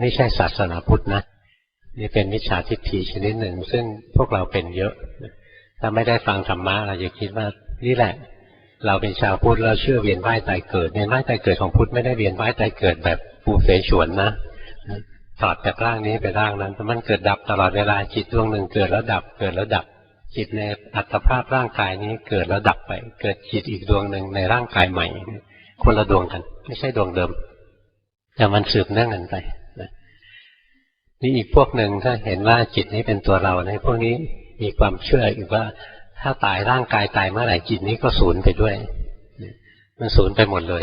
ไม่ใช่ศาสนาพุทธนะนี่เป็นมิจฉาทิฏฐิชนิดหนึ่ง ซึ่งพวกเราเป็นเยอะ ถ้าไม่ได้ฟังธรรมะเราจะคิดว่านี่แหละ เราเป็นชาวพุทธเราเชื่อเวียนว่ายตายเกิดเวียนว่ายตายเกิดของพุทธไม่ได้เวียนว่ายตายเกิดแบบปูเสฉวนนะถอดจากร่างนี้ไปร่างนั้นมันเกิดดับตลอดเวลาจิตดวงหนึ่งเกิดแล้วดับเกิดแล้วดับ จิตในอัตภาพร่างกายนี้เกิดแล้วดับไป เกิดจิตอีกดวงหนึ่งในร่างกายใหม่ คนละดวงกัน ไม่ใช่ดวงเดิมแต่มันสืบเนื่องกันไป นี่อีกพวกหนึ่งถ้าเห็นว่าจิตนี้เป็นตัวเราในพวกนี้มีความเชื่ออีกว่าถ้าตายร่างกายตายเมื่อไหร่จิตนี้ก็สูญไปด้วย มันสูญไปหมดเลย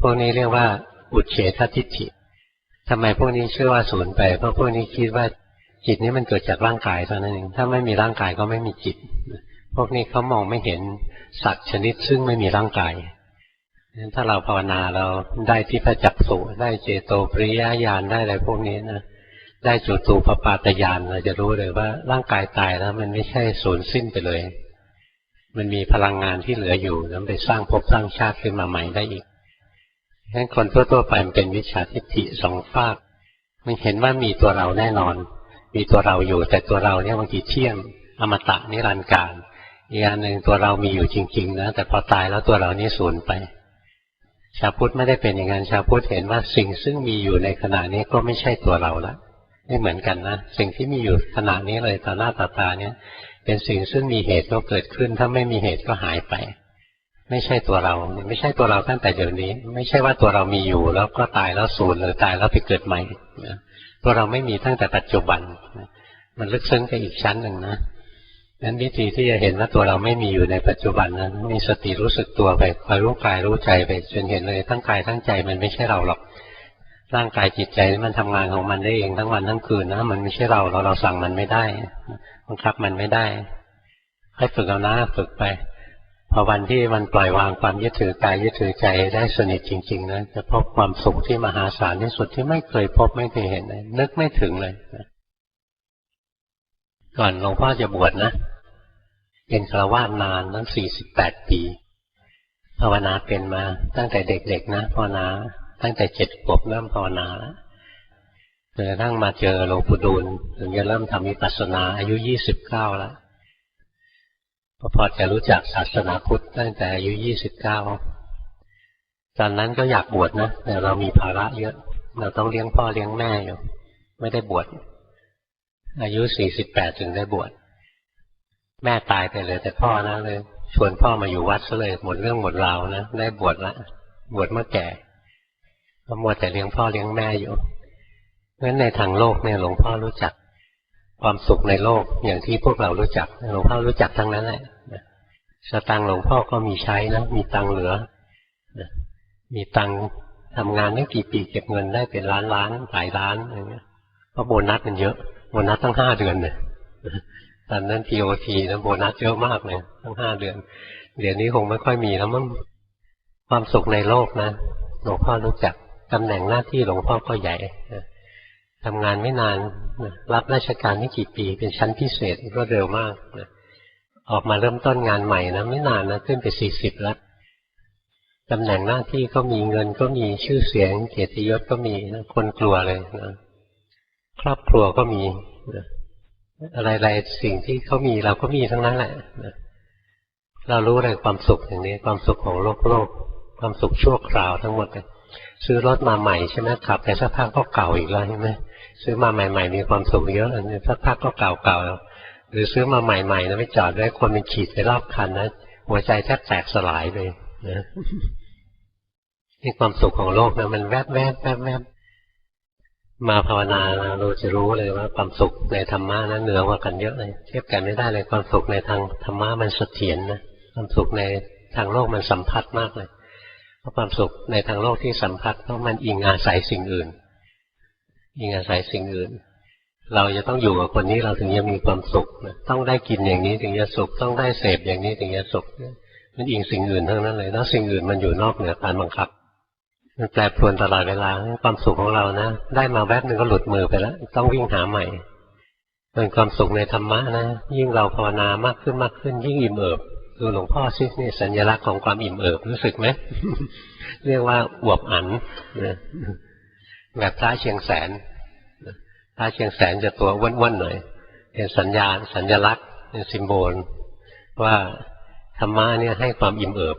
พวกนี้เรียกว่าอุเฉททิฏฐิทำไมพวกนี้เชื่อว่าสูญไป เพราะพวกนี้คิดว่าจิตนี้มันเกิดจากร่างกายเท่านั้นเอง ถ้าไม่มีร่างกายก็ไม่มีจิต พวกนี้เขามองไม่เห็นสัตว์ชนิดซึ่งไม่มีร่างกายถ้าเราภาวนาเราได้ที่พระจักสุได้เจโตปริยญาณได้อะไรพวกนี้นะ ได้จุตูปปาตญาณเราจะรู้เลยว่า ร่างกายตายแล้ว มันไม่ใช่สูญสิ้นไปเลย มันมีพลังงานที่เหลืออยู่แล้วไปสร้างภพสร้างชาติขึ้นมาใหม่ได้อีกฉะนั้นคนทั่วๆไปมันเป็นวิชาทิฏฐิสองฝาก มันเห็นว่ามีตัวเราแน่นอน มีตัวเราอยู่ แต่ตัวเราเนี่ยบางทีเที่ยงอมตะนิรันดร์การอีกอันหนึ่งตัวเรามีอยู่จริง ๆ นะ แต่พอตายแล้วตัวเรานี่สูญไป ชาวพุทธไม่ได้เป็นอย่างนั้นชาวพุทธเห็นว่าสิ่งซึ่งมีอยู่ในขณะนี้ก็ไม่ใช่ตัวเราละ ไม่เหมือนกันนะ สิ่งที่มีอยู่ขณะนี้เลยต่อหน้าต่อตาเนี่ย เป็นสิ่งซึ่งมีเหตุก็เกิดขึ้น ถ้าไม่มีเหตุก็หายไป ไม่ใช่ตัวเรา ไม่ใช่ตัวเราตั้งแต่เดี๋ยวนี้ ไม่ใช่ว่าตัวเรามีอยู่ แล้วก็ตายแล้วสูญหรือตายแล้วไปเกิดใหม่ตัวเราไม่มีตั้งแต่ปัจจุบัน มันลึกซึ้งไปอีกชั้นหนึ่งนะนั้นวิธีที่จะเห็นว่าตัวเราไม่มีอยู่ในปัจจุบันนั้นมีสติรู้สึกตัวไปคอยรู้กายรู้ใจไปจนเห็นเลยทั้งกายทั้งใจมันไม่ใช่เราหรอก ร่างกายจิตใจมันทำงานของมันได้เองทั้งวันทั้งคืนนะมันไม่ใช่เราเราเราสั่งมันไม่ได้บังคับมันไม่ได้ให้ฝึกเอานะฝึกไป พอวันที่มันปล่อยวางความยึดถือกายยึดถือใจได้สนิทจริงๆนะจะพบความสุขที่มหาศาลที่สุดที่ไม่เคยพบไม่เคยเห็นเลยนึกไม่ถึงเลยก่อนหลวงพ่อจะบวชนะเป็นฆราวาสนานตั้งสี่สิบแปดปีภาวนาเป็นมาตั้งแต่เด็กๆนะภาวนา ตั้งแต่เจ็ดขวบเริ่มภาวนาแล้วจนกระทั่งมาเจอหลวงปู่ดูลถึงจะเริ่มทำวิปัสสนา อายุยี่สิบเก้าแล้วพอจะรู้จักศาสนาพุทธตั้งแต่อายุยี่สิบเก้าตอนนั้นก็อยากบวชนะแต่เรามีภาระเยอะ เราต้องเลี้ยงพ่อเลี้ยงแม่อยู่ไม่ได้บวชอายุสี่สิบแปดถึงได้บวชแม่ตายไปเลยแต่พ่อนะเลยชวนพ่อมาอยู่วัดซะเลยหมดเรื่องหมดราวนะได้บวชละบวชเมื่อแก่ มัวแต่เลี้ยงพ่อเลี้ยงแม่อยู่เพราะฉะนั้นในทางโลกเนี่ยหลวงพ่อรู้จักความสุขในโลกอย่างที่พวกเรารู้จักหลวงพ่อรู้จักทั้งนั้นแหละสตังหลวงพ่อก็มีใช้นะมีตังเหลือมีตังทำงานไม่กี่ปีเก็บเงินได้เป็นล้านล้านหลายล้านอะไรเงี้ยเพราะโบนัสมันเยอะโบนัสตั้งห้าเดือนเนี่ยตอนนั้นทีโอทีนะโบนัสเยอะมากเลยตั้งห้าเดือนเดี๋ยวนี้คงไม่ค่อยมีแล้วมั้งความสุขในโลกนะหลวงพ่อรู้จัก ตำแหน่งหน้าที่หลวงพ่อก็ใหญ่ทำงานไม่นานรับราชการไม่กี่ปี เป็นชั้นพิเศษก็เร็วมากออกมาเริ่มต้นงานใหม่นะไม่นานนะขึ้นไปสี่สิบแล้วตำแหน่งหน้าที่ก็มีเงินก็มีชื่อเสียง เกียรติยศก็มีคนกลัวเลยนะครอบครัวก็มีอะไรๆสิ่งที่เขามีเราก็มีทั้งนั้นแหละนะเรารู้เลยความสุขอย่างนี้ ความสุขของโลกโลก ความสุขชั่วคราวทั้งหมดเลย ซื้อรถมาใหม่ใช่ไหมขับแต่สักพักก็เก่าอีกแล้วใช่ไหมซื้อมาใหม่ ๆ มีความสุขเยอะอันนี้สักพักก็เก่าๆหรือซื้อมาใหม่ๆนะไม่จอดไว้คนเป็นขีดไปรอบคันนะหัวใจแทบแตกสลายเลยนะนี่ความสุขของโลกนะมันแวบแวบแวบแวบมาภาวนาเราจะรู้เลยว่าความสุขในธรรมะนั้นเหนือกว่ากันเยอะเลย เทียบกันไม่ได้เลยความสุขในทางธรรมะมันเสถียรนะความสุขในทางโลกมันสัมผัสมากเลย เพราะความสุขในทางโลกที่สัมผัสเพราะมันอิงอาศัยสิ่งอื่น อิงอาศัยสิ่งอื่น เราจะต้องอยู่กับคนนี้เราถึงจะมีความสุขต้องได้กินอย่างนี้ถึงจะสุข ต้องได้เสพอย่างนี้ถึงจะสุขมันอิงสิ่งอื่นทั้งนั้นเลยแล้วสิ่งอื่นมันอยู่นอกเหนือการบังคับ มันแปรปรวนตลอดเวลาความสุขของเรานะ ได้มาแวบหนึ่งก็หลุดมือไปแล้ว ต้องวิ่งหาใหม่เป็นความสุขในธรรมะนะ ยิ่งเราภาวนามากขึ้นมากขึ้น ยิ่งอิ่มเอิบ ดูหลวงพ่อซินี่สัญลักษณ์ของความอิ่มเอิบรู้สึกไหมเรียกว่าอวบอันนะแบบพระเชียงแสนพระเชียงแสนจะตัวอ้วนๆหน่อยเป็นสัญญาณสัญลักษณ์เป็นสิมโบล ว่าธรรมะเนี่ยให้ความอิ่มเอิบ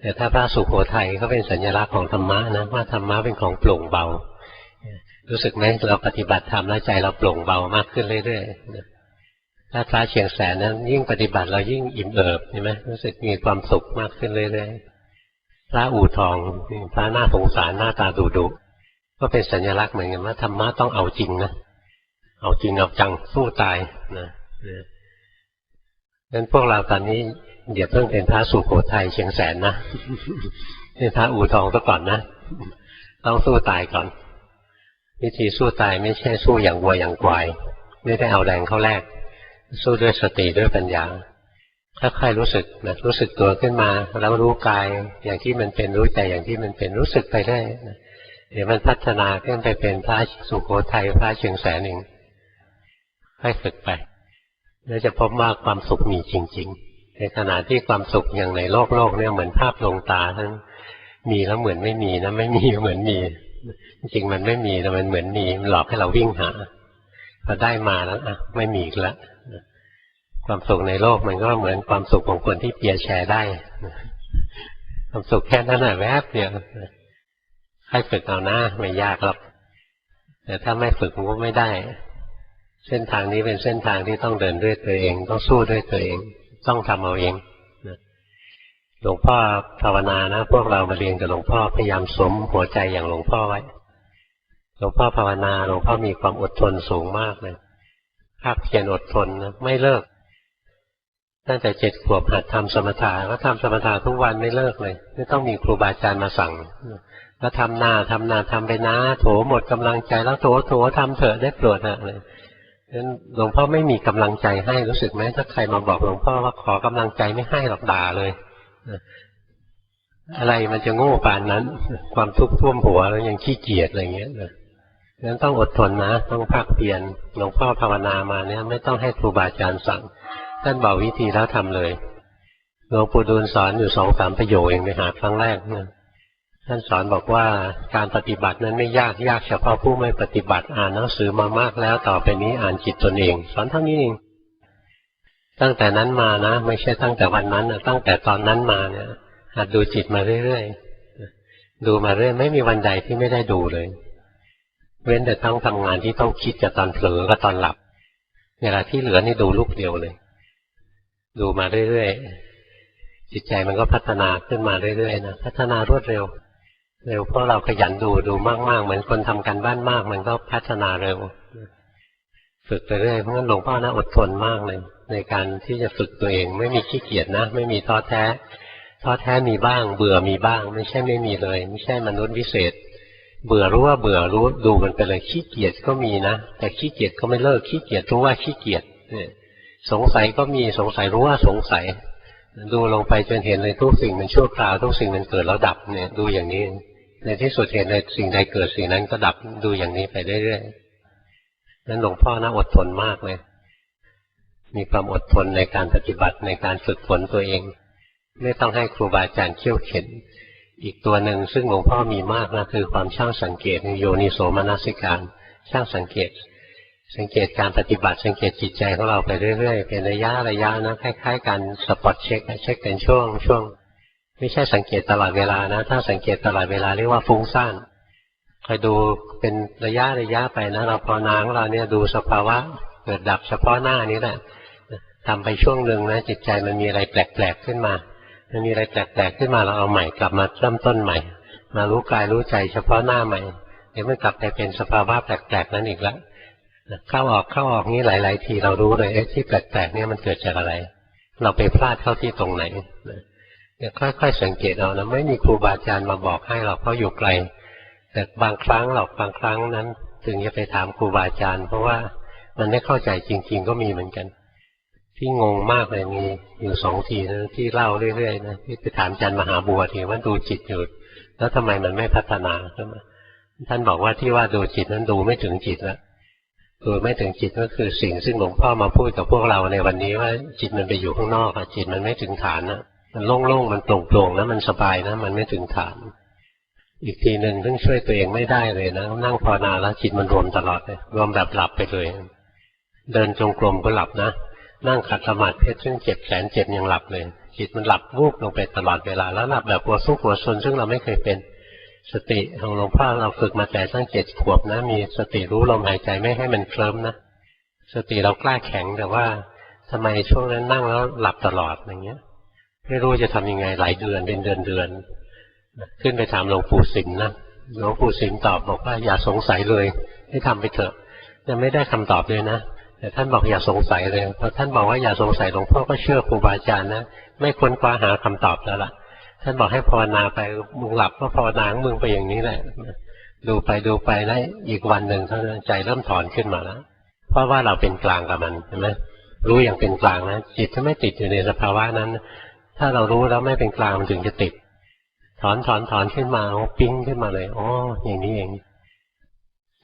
แต่ถ้าพระสุโขทัยเขาเป็นสัญลักษณ์ของธรรมะนะว่าธรรมะเป็นของโปร่งเบา รู้สึกไหมเราปฏิบัติธรรมแล้วใจเราโปร่งเบามากขึ้นเรื่อยๆ ถ้าพระเชียงแสนนั้นยิ่งปฏิบัติเรายิ่งอิ่มเอิบใช่ไหมรู้สึกมีความสุขมากขึ้นเรื่อยๆพระอู่ทองพระหน้าสงสารหน้าตาดุดุก็เป็นสัญลักษณ์เหมือนกันว่าธรรมะต้องเอาจริงนะเอาจริงเอาจังสู้ตายนะนั้นพวกเราตอนนี้เดี๋ยวเพิ่งเป็นพระสุโขทัยเชียงแสนนะเป็นพระอู่ทองซะก่อนนะต้องสู้ตายก่อน วิธีสู้ตายไม่ใช่สู้อย่างวัวอย่างควาย ไม่ได้เอาแรงเข้าแรก สู้ด้วยสติด้วยปัญญา ถ้าใครรู้สึกนะรู้สึกตัวขึ้นมา แล้วรู้กายอย่างที่มันเป็นรู้ใจอย่างที่มันเป็นรู้สึกไปได้นะเดี๋ยวมันพัฒนาขึ้นไปเป็นพระสุโขทัยพระเชียงแสนเองค่อยฝึกไป แล้วจะพบว่าความสุขมีจริง ๆ ในขณะที่ความสุขอย่างในโลกโลกเนี่ยเหมือนภาพลงตาทั้งมีแล้วเหมือนไม่มีนะไม่มีเหมือนมี จริงมันไม่มีแต่มันเหมือนมีมันหลอกให้เราวิ่งหา พอได้มาแล้วอะไม่มีอีกแล้วความสุขในโลกมันก็เหมือนความสุขของคนที่เปียรแชร์ได้ความสุขแค่นั้นแหละแวบเดียวให้ฝึกเอานะไม่ยากหรอกแต่ถ้าไม่ฝึกมันก็ไม่ได้ เส้นทางนี้เป็นเส้นทางที่ต้องเดินด้วยตัวเอง ต้องสู้ด้วยตัวเอง ต้องทำเอาเองหลวงพ่อภาวนานะ พวกเรามาเรียนกับหลวงพ่อพยายามสมหัวใจอย่างหลวงพ่อไว้ หลวงพ่อภาวนาหลวงพ่อมีความอดทนสูงมากเลยภาคเพียรอดทนนะไม่เลิก ตั้งแต่เจ็ดขวบหัดทำสมถะก็ทำสมถะทุกวันไม่เลิกเลย ไม่ต้องมีครูบาอาจารย์มาสั่งแล้วทำหน้าทำนาทำไปนะโถหมดกำลังใจแล้วโถโถทำเถอะได้โปรดนะเลยนั้นหลวงพ่อไม่มีกำลังใจให้รู้สึกไหมถ้าใครมาบอกหลวงพ่อว่าขอกำลังใจไม่ให้หรอกด่าเลย อะไรมันจะโง่ปานนั้น ความทุกข์ท่วมหัวแล้วยังขี้เกียจอะไรเงี้ยนะ นั้นต้องอดทนนะ ต้องภาคเพียรหลวงพ่อภาวนามาเนี่ยไม่ต้องให้ครูบาอาจารย์สั่ง ท่านบอกวิธีแล้วทำเลยหลวงปู่ดูลสอนอยู่สองสามประโยคเองไปหาครั้งแรกนะท่านสอนบอกว่าการปฏิบัตินั้นไม่ยากยากเฉพาะผู้ไม่ปฏิบัติอ่านหนังสือมามากแล้วต่อไปนี้อ่านจิตตนเอง สอนเท่านี้เองตั้งแต่นั้นมานะ ไม่ใช่ตั้งแต่วันนั้นนะตั้งแต่ตอนนั้นมาเนี่ยหัดดูจิตมาเรื่อยๆดูมาเรื่อยไม่มีวันใดที่ไม่ได้ดูเลย ว้นแต่ต้องทำงานที่ต้องคิดจะตอนเผลอก็ตอนหลับ เวลาที่เหลือนี่ดูลูกเดียวเลย ดูมาเรื่อยๆ จิตใจมันก็พัฒนาขึ้นมาเรื่อยๆนะพัฒนารวดเร็ว เร็วเพราะเราขยันดูดูมากๆ เหมือนคนทำกันบ้านมาก มันก็พัฒนาเร็ว ฝึกไปเรื่อยเพราะงั้นหลวงพ่อนะอดทนมากเลย ในการที่จะฝึกตัวเองไม่มีขี้เกียจนะไม่มีท้อแท้ท้อแท้มีบ้าง เบื่อมีบ้าง ไม่ใช่ไม่มีเลย ไม่ใช่มนุษย์วิเศษ เบื่อรู้ว่าเบื่อรู้ดูมันไปเลยขี้เกียจก็มีนะ แต่ขี้เกียจก็ไม่เลิกขี้เกียจรู้ว่าขี้เกียจเนี่ยสงสัยก็มีสงสัยรู้ว่าสงสัย ดูลงไปจนเห็นเลยทุกสิ่งมันชั่วคราวทุกสิ่งมันเกิดแล้วดับเนี่ยดูอย่างนี้ ในที่สุดเห็นในสิ่งใดเกิดสิ่งนั้นก็ดับดูอย่างนี้ไปเรื่อยๆนั้นหลวงพ่อน่าอดทนมากเลยมีความอดทนในการปฏิบัติในการฝึกฝนตัวเอง ไม่ต้องให้ครูบาอาจารย์เขี่ยวเข็น อีกตัวหนึ่งซึ่งหลวงพ่อมีมากนะคือความช่างสังเกตโยนิโสมนสิการช่างสังเกต สังเกตการปฏิบัติสังเกตจิตใจของเราไปเรื่อยๆ เป็นระยะระยะนะคล้ายๆกันสปอตเช็คเช็คเป็นช่วงช่วงไม่ใช่สังเกตตลอดเวลานะ ถ้าสังเกตตลอดเวลาเรียกว่าฟุ้งซ่านคอยดูเป็นระยะระยะไปนะเราพอนางเราเนี่ยดูสภาวะเกิดดับเฉพาะหน้านี้แหละทำไปช่วงหนึ่งนะจิตใจมันมีอะไรแปลกๆขึ้นมา มันมีอะไรแปลกๆขึ้นมาเราเอาใหม่กลับมาเริ่มต้นใหม่ มารู้กายรู้ใจเฉพาะหน้าใหม่เดี๋ยวมันกลับไปเป็นสภาวะแปลกๆนั้นอีกแล้วเข้าออกเข้าออกนี้หลาย ๆ ทีเรารู้เลยเอ๊ะที่แปลกๆนี่มันเกิดจากอะไร เราไปพลาดเข้าที่ตรงไหนเนี่ยค่อยๆสังเกตเอานะไม่มีครูบาอาจารย์มาบอกให้เราเพราะอยู่ไกล แต่บางครั้งหรอกบางครั้งนั้น ถึงจะไปถามครูบาอาจารย์ เพราะว่ามันไม่เข้าใจจริง ๆ ก็มีเหมือนกัน ที่งงมากเลยมีอยู่สองทีนะที่เล่าเรื่อยๆนะที่ไปถามอาจารย์มหาบัวทีว่าดูจิตอยู่แล้วทำไมมันไม่พัฒนาขึ้นมาท่านบอกว่าที่ว่าดูจิตนั้นดูไม่ถึงจิตแล้วดูไม่ถึงจิตก็คือสิ่งซึ่งหลวงพ่อมาพูดกับพวกเราในวันนี้ว่าจิตมันไปอยู่ข้างนอกอะจิตมันไม่ถึงฐานนะมันโล่งๆมันโปร่งๆนะมันสบายนะมันไม่ถึงฐาน อีกทีหนึ่งซึ่งช่วยตัวเองไม่ได้เลยนะนั่งภาวนาแล้วจิตมันรวมตลอดเลยรวมแบบหลับไปเลยเดินจงกรมก็หลับนะ นั่งขัดสมาธิเพชรซึ่งเจ็บแสนเจ็บยังหลับเลยจิตมันหลับวูบลงไปตลอดเวลาแล้วหลับแบบหัวซุกหัวซนซึ่งเราไม่เคยเป็นสติของหลวงพ่อเราฝึกมาแต่ตั้งเจ็ดขวบนะมีสติรู้ลมหายใจไม่ให้มันเคลิ้มนะสติเรากล้าแข็งแต่ว่าทำไมช่วงนั้นนั่งแล้วหลับตลอดอย่างเงี้ยไม่รู้จะทำยังไงหลายเดือนเป็นเดือนเดือนขึ้นไปถามหลวงปู่สิมนะหลวงปู่สิมตอบบอกว่าอย่าสงสัยเลยให้ทำไปเถอะยังไม่ได้คำตอบเลยนะ แต่ท่านบอกอย่าสงสัยเลยพอท่านบอกว่าอย่าสงสัยหลวงพ่อก็เชื่อครูบาอาจารย์นะไม่ค้นคว้าหาคำตอบแล้วล่ะ ท่านบอกให้ภาวนาไปมึงหลับก็ภาวนาของมึงไปอย่างนี้แหละ ดูไปดูไปแล้วอีกวันหนึ่งท่านใจเริ่มถอนขึ้นมาแล้วเพราะว่าเราเป็นกลางกับมันใช่ไหมรู้อย่างเป็นกลางนะจิตถ้าไม่ติดอยู่ในสภาวะนั้น ถ้าเรารู้แล้วไม่เป็นกลางมันถึงจะติด ถอนถอนถอนขึ้นมาปิ้งขึ้นมาเลยอ๋ออย่างนี้เอง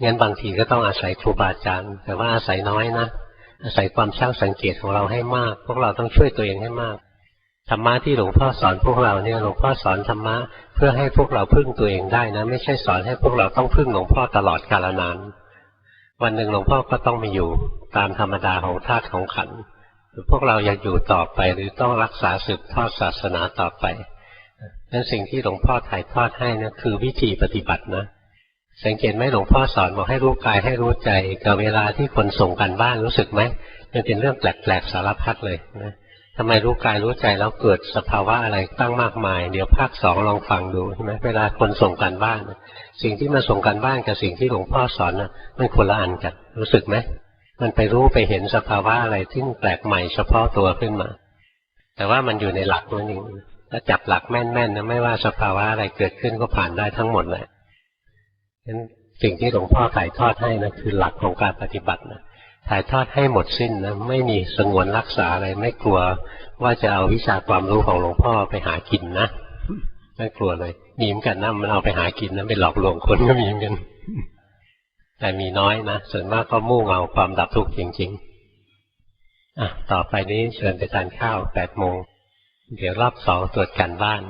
งั้นบางทีก็ต้องอาศัยครูบาอาจารย์ แต่ว่าอาศัยน้อยนะ อาศัยความช่างสังเกตของเราให้มาก พวกเราต้องช่วยตัวเองให้มากธรรมะที่หลวงพ่อสอนพวกเราเนี่ยหลวงพ่อสอนธรรมะเพื่อให้พวกเราพึ่งตัวเองได้นะ ไม่ใช่สอนให้พวกเราต้องพึ่งหลวงพ่อตลอดกาลนาน วันหนึ่งหลวงพ่อก็ต้องมาอยู่ตามธรรมดาของธาตุของขันธ์พวกเราอยากอยู่ต่อไปหรือต้องรักษาสืบทอดศาสนาต่อไปนั้นสิ่งที่หลวงพ่อถ่ายทอดให้นะคือวิธีปฏิบัตินะ สังเกตไหมหลวงพ่อสอนบอกให้รู้กายให้รู้ใจกับเวลาที่คนส่งกันบ้านรู้สึกไหมมันเป็นเรื่องแปลกๆสารพัดเลยนะทำไมรู้กายรู้ใจแล้วเกิดสภาวะอะไรตั้งมากมาย เดี๋ยวภาคสองลองฟังดูใช่ไหมเวลาคนส่งกันบ้าน สิ่งที่มาส่งกันบ้านกับสิ่งที่หลวงพ่อสอนนะมันคนละอันกันรู้สึกไหมมันไปรู้ไปเห็นสภาวะอะไรที่แปลกใหม่เฉพาะตัวขึ้นมา แต่ว่ามันอยู่ในหลักนั่นเองถ้าจับหลักแม่นๆนะไม่ว่าสภาวะอะไรเกิดขึ้นก็ผ่านได้ทั้งหมดเลยฉะ นั้นสิ่งที่หลวงพ่อถ่ายทอดให้นะคือหลักของการปฏิบัตินะถ่ายทอดให้หมดสิ้นนะไม่มีสงวนรักษาอะไรไม่กลัวว่าจะเอาวิชาความรู้ของหลวงพ่อไปหากินนะไม่กลัวเลยมีมกันนะมันเอาไปหากินนะไปหลอกลวงคนก็มีมกัน แต่มีน้อยนะส่วนมากก็มุ่งเอาความดับทุกข์จริง ๆอะต่อไปนี้เชิญไปทานข้าวแปดโมงเดี๋ยวรอบสองตรวจกันบ้าน